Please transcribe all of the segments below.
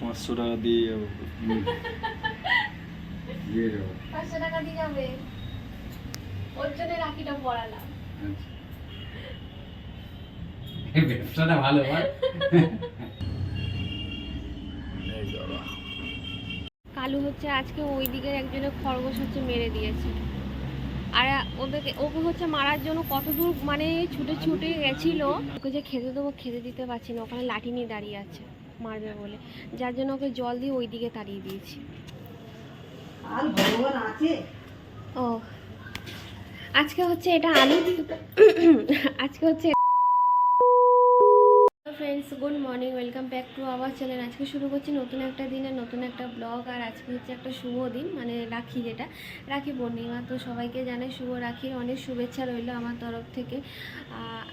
পাঁচশো টাকা দিয়ে যাব পাঁচশো টাকা দিয়ে যাবে ওর জন্য রাখিটা পড়ালাম আচ্ছা। কালু হচ্ছে আজকে ওই দিকের একজনের খরগোশ হচ্ছে মেরে দিয়েছে। আর ওদেরকে, ওকে হচ্ছে মারার জন্য কত দূর মানে ছুটে ছুটে গেছিল। ওকে যে খেতে দেবো, খেতে দিতে পারছি না। ওখানে লাঠি নিয়ে দাঁড়িয়ে আছে। মারবে বলে। যার জন্য ওকে জল দিয়ে ওই দিকে তাড়িয়ে দিয়েছি। ও। আজকে হচ্ছে এটা আলু। আজকে হচ্ছে friends good morning, welcome back to our channel. আজকে শুরু করছি নতুন একটা দিনে নতুন একটা ব্লগ, আর আজকে হচ্ছে একটা শুভ দিন মানে রাখি যেটা, রাখি পূর্ণিমা। তো সবাইকে জানাই শুভ রাখির অনেক শুভেচ্ছা রইল আমার তরফ থেকে।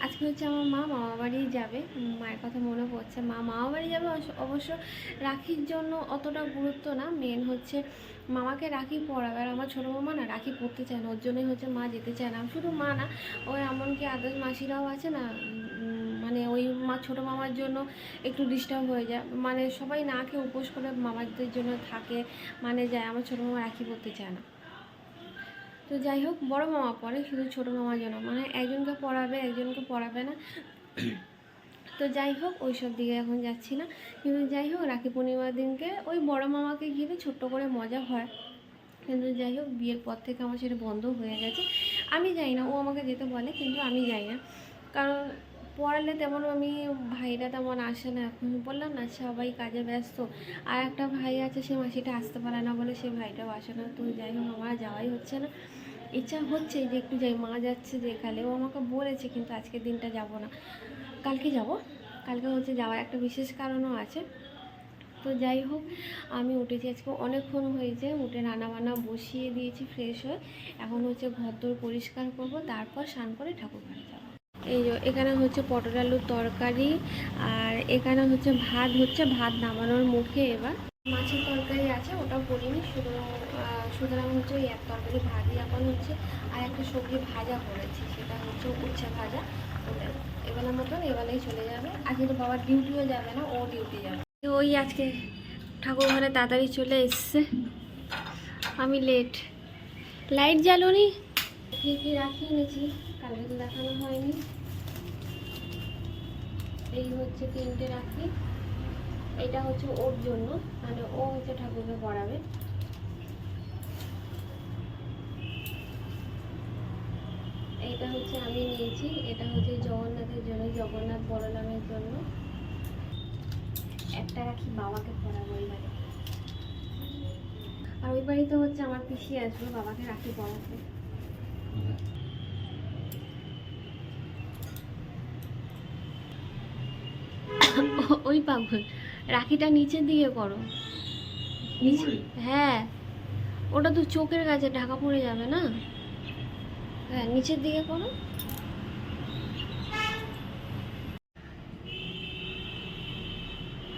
আজকে হচ্ছে আমার মা মামা বাড়ি যাবে মায়ের কথা মনে পড়ছে। মা মামা বাড়ি যাবে অবশ্য- রাখির জন্য অতটা গুরুত্ব না মেন হচ্ছে মামাকে রাখি পড়াবে আর আমার ছোটো মামা না রাখি পড়তে চায় না, ওর জন্যই হচ্ছে মা যেতে চায় না। শুধু মা না ওই এমনকি আদার্স মাসিরাও আছে না মানে ওই মা, ছোটো মামার জন্য একটু ডিস্টার্ব হয়ে যায়। মানে সবাই না খেয়ে উপোস করে মামাদের জন্য থাকে। মানে যায়, আমার ছোটো মামা রাখি পড়তে চায় না। তো যাই হোক, বড় মামা পড়ে, শুধু ছোটো মামার জন্য। মানে একজনকে পড়াবে একজনকে পড়াবে না। তো যাই হোক ওই সব দিকে এখন যাচ্ছি না। কিন্তু যাই হোক, রাখি পূর্ণিমার দিনকে ওই বড় মামাকে ঘিরে ছোট্ট করে মজা হয়। কিন্তু যাই হোক, বিয়ের পর থেকে আমার সেটা বন্ধ হয়ে গেছে। আমি যাই না, ও আমাকে যেতে বলে, কিন্তু আমি যাই না। কারণ পড়ালে তেমন আমি, ভাইরা তেমন আসে না। এখন বললাম না, সবাই কাজে ব্যস্ত। আর একটা ভাই আছে, সে মাসিটা আসতে পারে না বলে সে ভাইটাও আসে না। তো যাই হোক, আমার যাওয়াই হচ্ছে না। ইচ্ছা হচ্ছে যে একটু যাই, মা যাচ্ছে যে যেখানে ও আমাকে বলেছে কিন্তু আজকের দিনটা যাব না। কালকে যাব? কালকে হচ্ছে যাওয়ার একটা বিশেষ কারণও আছে। তো যাই হোক, আমি উঠেছি আজকে। অনেকক্ষণ হয়েছে, উঠে রান্না বান্না বসিয়ে দিয়েছি ফ্রেশ হয়ে। এখন হচ্ছে ঘরদোর পরিষ্কার করব, তারপর স্নান করে ঠাকুর ঘরে যাব। এই যে এখানে হচ্ছে পটল আলুর তরকারি আর এখানে হচ্ছে ভাত হচ্ছে ভাত নামানোর মুখে এবার মাছের তরকারি আছে ওটা করিনি আহ, সুতরাং হচ্ছে এক তরকারি ভাজি এখন হচ্ছে আর একটা সবজি ভাজা করেছি সেটা হচ্ছে উচ্ছে ভাজা। ওটা মতন এবেলাই চলে যাবে। আজকে তো বাবার ডিউটিও যাবে না ও ডিউটি যাবে। ওই আজকে ঠাকুর ঘরে তাড়াতাড়ি চলে এসছে। আমি লেট লাইট জ্বালোনি? কি কি রাখিয়ে নিয়েছি কালকে দেখানো হয়নি। এই হচ্ছে তিনটে রাখি। এটা হচ্ছে ওর জন্য মানে ও হচ্ছে ঠাকুরকে পড়াবে। এটা হচ্ছে আমি নিয়েছি, এটা হচ্ছে জগন্নাথের জন্য, জগন্নাথ বলরামের জন্য। একটা রাখি বাবাকে পড়াবো বাড়ি আর ওই বাড়িতে হচ্ছে আমার পিসি আসবে, বাবাকে রাখি পড়াতে ও- ওই পাগল। রাখিটা নিচের দিকে করো। নিচে? হ্যাঁ। ওটা তো চোখের কাছে ঢাকা পড়ে যাবে না? হ্যাঁ নিচের দিকে করো।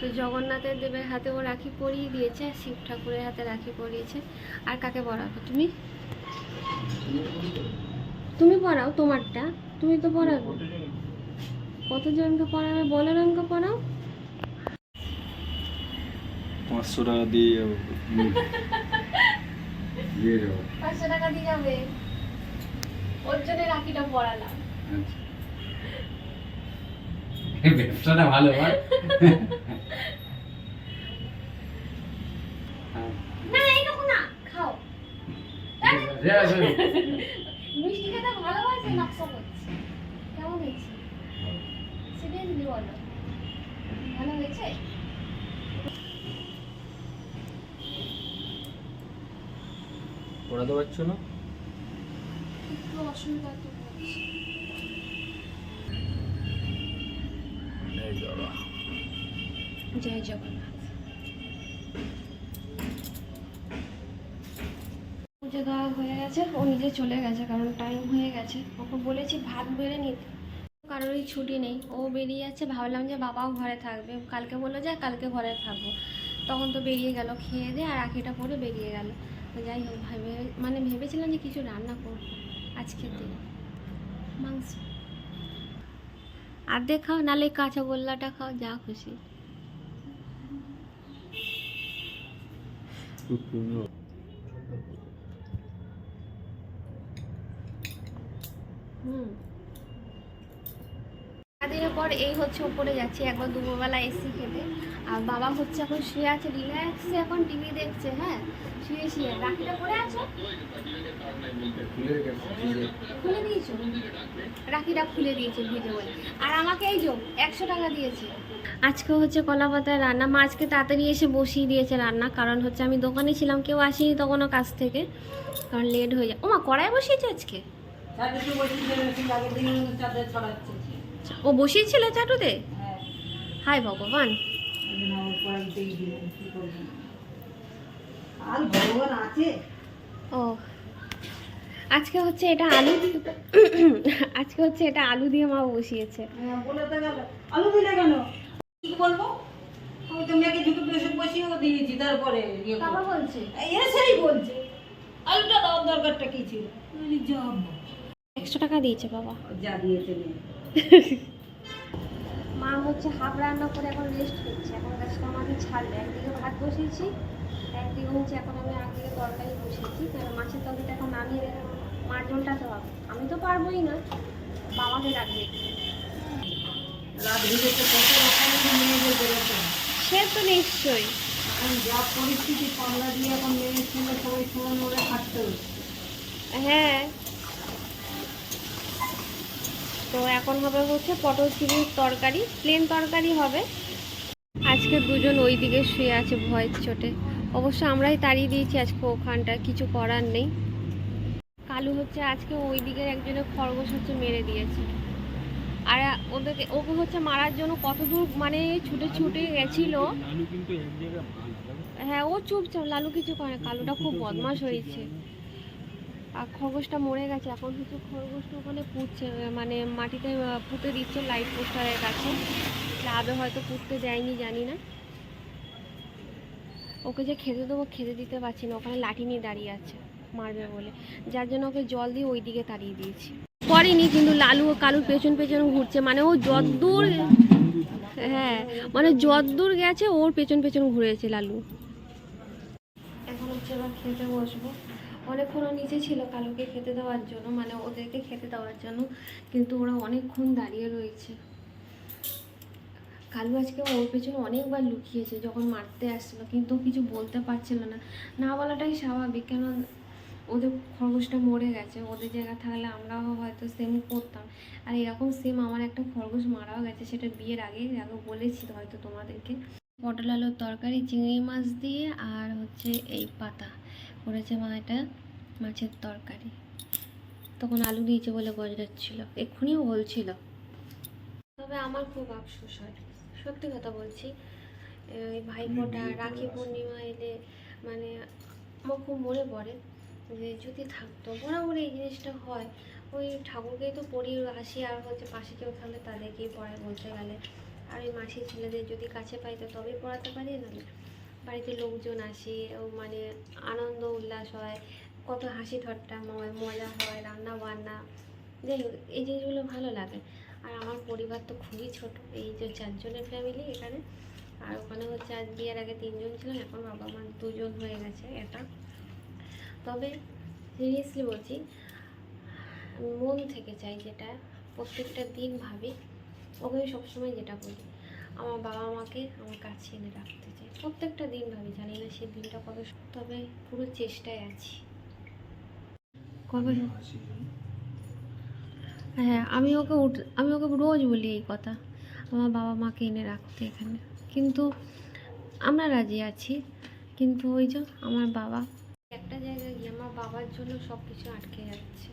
তো জগন্নাথের দেবের হাতে ও রাখি পরিয়ে দিয়েছে আর শিব ঠাকুরের হাতে রাখি পরিয়েছে। আর কাকে পরাবে? তুমি? তুমি পড়াও তোমারটা। তুমি তো পড়াবে কতজনকে পড়াবে বলরামকে পড়াও পাঁচশো টাকা দিয়ে যাব দিয়ে যাব পাঁচশো টাকা দিয়ে যাবে। ওর জন্য রাখিটা পড়ালাম। ব্যবসাটা ভালো হ্যাঁ। মিষ্টি খেতে ভালোবাসে নকশা করছে। কেমন হয়েছে? সিরিয়াসলি বলো। ভালো হয়েছে? পড়াতে পারছ না। জয় জগন্নাথ। পুজো দেওয়া হয়ে গেছে ও নিজে চলে গেছে কারণ টাইম হয়ে গেছে। ওকে বলেছি ভাত বেড়ে নিতে। কারোরই ছুটি নেই। ও বেরিয়ে যাচ্ছে ভাবলাম যে বাবাও ঘরে থাকবে। কালকে বলল যায় কালকে ঘরে থাকব। তখন তো বেরিয়ে গেল খেয়ে দিয়ে আর আখিটা পরে বেরিয়ে গেল। তো যাই হোক, ভেবে মানে ভেবেছিলাম যে কিছু রান্না করব আজকের দিন। মাংস। আর দেখাও নালে কাঁচা গোল্লাটা খাও, যা খুশি। হুম। পর এই হচ্ছে উপরে যাচ্ছি একবার দুপুরবেলা এসি খেতে। আর বাবা হচ্ছে এখন শুয়ে আছে রিল্যাক্সে এখন টিভি দেখছে হ্যাঁ? শুয়ে শুয়ে। রাখিটা পরে আছো? খুলে দিয়েছ? রাখিটা খুলে দিয়েছে ভিডিও বলে। আর আমাকে এই যো একশো টাকা দিয়েছে। আজকে হচ্ছে কলা পাতায় রান্না। মা আজকে তাড়াতাড়ি এসে বসিয়ে দিয়েছে রান্না কারণ হচ্ছে আমি দোকানে ছিলাম কেউ আসেনি তখনও কাছ থেকে কারণ লেট হয়ে যায়। ও মা কড়াই বসিয়েছে আজকে? ছড়াচ্ছে ও বসিয়েছিল চাটুতে হ্যাঁ। হাই ভগবান। আর ভগবান ও আজকে হচ্ছে এটা আলু দিয়ে আজকে হচ্ছে এটা আলু দিয়ে মা বসিয়েছে। হ্যাঁ, আলু দিলে কেন? কি বলব? আমি তো মেয়েকে ঝুঁকে বসে বসিয়েও দিয়েছি তারপরে ইয়ে বাবা বলছে। এসেই বলছে। আলুটা দেওয়ার দরকারটা কি ছিল? যা একশো টাকা দিয়েছে বাবা। যা দিয়েছে মা হচ্ছে হাফ রান্না করে এখন রেস্ট করছে। এখন গাছটা আমাকে ছাড়বে। একদিকে ভাত বসিয়েছি একদিকে হচ্ছে এখন আমি একদিকে তরকারি বসিয়েছি। কারণ মাছের তরকারিটা এখন নামিয়ে রেখে মার জলটাতে হবে। আমি তো পারবোই না। বাবাকে রাখবে সে তো নিশ্চয়ই। এখন যা পরিস্থিতি পাল্লা দিয়ে এখন মেয়ের ছিল সবাই সমান ওরা খাটতে হচ্ছে। হ্যাঁ। তো এখন হবে হচ্ছে পটল চিংড়ির তরকারি প্লেন তরকারি হবে। আজকে দুজন ওই দিকে শুয়ে আছে ভয়ের চোটে। অবশ্য আমরাই তাড়িয়ে দিয়েছি আজকে ওখানটা, কিছু করার নেই। কালু হচ্ছে আজকে ওই দিকের একজনের খরগোশ হচ্ছে মেরে দিয়েছে। আর ওদেরকে, ওকে হচ্ছে মারার জন্য কত দূর মানে ছুটে ছুটে গেছিল। হ্যাঁ ও চুপচাপ, লালু কিছু করে। কালুটা খুব বদমাশ হয়েছে। আর খরগোশটা মরে গেছে। এখন হচ্ছে খরগোশটা ওখানে পুঁতছে মানে মাটিতে পুঁতে দিচ্ছে লাইট পোস্টারের কাছে। ক্লাবে হয়তো পুঁততে দেয়নি, জানি না। ওকে যে খেতে দেবো, খেতে দিতে পারছি না। ওখানে লাঠি নিয়ে দাঁড়িয়ে আছে, মারবে বলে। যার জন্য ওকে জল দিয়ে ওই দিকে তাড়িয়ে দিয়েছি। করেনি, কিন্তু লালু ও কালুর পেছন পেছন ঘুরছে। মানে ও যদ্দূর হ্যাঁ মানে যদ্দূর গেছে, ওর পেছন পেছন ঘুরেছে লালু। এখন হচ্ছে এবার খেতে বসবো। অনেকক্ষণ নিচে ছিল কালোকে খেতে দেওয়ার জন্য মানে ওদেরকে খেতে দেওয়ার জন্য, কিন্তু ওরা অনেকক্ষণ দাঁড়িয়ে রয়েছে। কালু আজকে ওর পেছনে অনেকবার লুকিয়েছে, যখন মারতে আসছিল, কিন্তু কিছু বলতে পারছিল না। না বলাটাই স্বাভাবিক কেন ওদের খরগোশটা মরে গেছে, ওদের জায়গা থাকলে আমরাও হয়তো সেম করতাম। আর এরকম সেম আমার একটা খরগোশ মারাও গেছে, সেটা বিয়ের আগে আগে বলেছি হয়তো তোমাদেরকে। পটল, আলুর তরকারি, চিংড়ি মাছ দিয়ে, আর হচ্ছে এই পাতা। করেছে মা এটা? মাছের তরকারি। তখন আলু দিয়েছে বলে গজরাচ্ছিল এক্ষুনিও বলছিল। তবে আমার খুব আফসোস হয়। সত্যি কথা বলছি। এই ভাইফোঁটা রাখি পূর্ণিমা এলে মানে আমার খুব মনে পড়ে যে যদি থাকতো। বরাবর এই জিনিসটা হয়। ওই ঠাকুরকেই তো পড়ি আসি আর হচ্ছে পাশে কেউ থাকলে তাদেরকেই পড়ায় বলতে গেলে। আর ওই মাসির ছেলেদের যদি কাছে পাই তো তবেই পড়াতে পারি নাহলে বাড়িতে লোকজন আসে মানে আনন্দ উল্লাস হয়, কত হাসি ঠাট্টা মজা হয়, রান্না বান্না। যাই হোক, এই জিনিসগুলো ভালো লাগে। আর আমার পরিবার তো খুবই ছোট, এই যে চারজনের ফ্যামিলি এখানে। আর ওখানে হচ্ছে আজ বিয়ের আগে তিনজন ছিলেন এখন বাবা মা দুজন হয়ে গেছে এটা তবে সিরিয়াসলি বলছি, মন থেকে চাই যেটা প্রত্যেকটা দিন ভাবি, ওকে সবসময় যেটা বলি। আমার বাবা মাকে আমার কাছে এনে রাখতে চাই। প্রত্যেকটা দিন ভাবি জানি না সেই দিনটা কবে তবে পুরো চেষ্টায় আছি। কবে? হ্যাঁ আমি ওকে উঠ আমি ওকে রোজ বলি এই কথা। আমার বাবা মাকে এনে রাখতে এখানে। কিন্তু আমরা রাজি আছি। কিন্তু ওই যে আমার বাবা একটা জায়গায় গিয়ে আমার বাবার জন্য সব কিছু আটকে যাচ্ছে।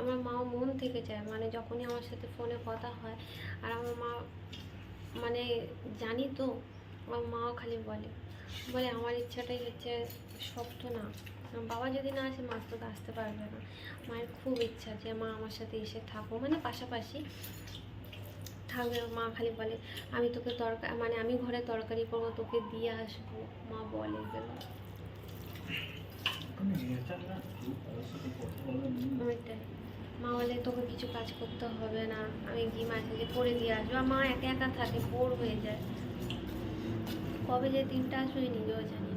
আমার মাও মন থেকে চায় মানে যখনই আমার সাথে ফোনে কথা হয় আর আমার মা মানে জানি তো আমার মাও খালি বলে বলে আমার ইচ্ছাটাই হচ্ছে শক্ত না। বাবা যদি না আসে মা তো আসতে পারবে না। মায়ের খুব ইচ্ছা যে মা আমার সাথে এসে থাকো মানে পাশাপাশি থাকবে মা খালি বলে আমি তোকে তরকারি মানে আমি ঘরে তরকারি করব তোকে দিয়ে আসব। মা বলে এগুলো ওইটাই। মা বলে, তোকে কিছু কাজ করতে হবে না। আমি গিয়ে মাঝে করে দিয়ে আসব। আর মা একা একা থাকে, বোর হয়ে যায়। কবে যে দিনটা আসবে, নিজেও জানি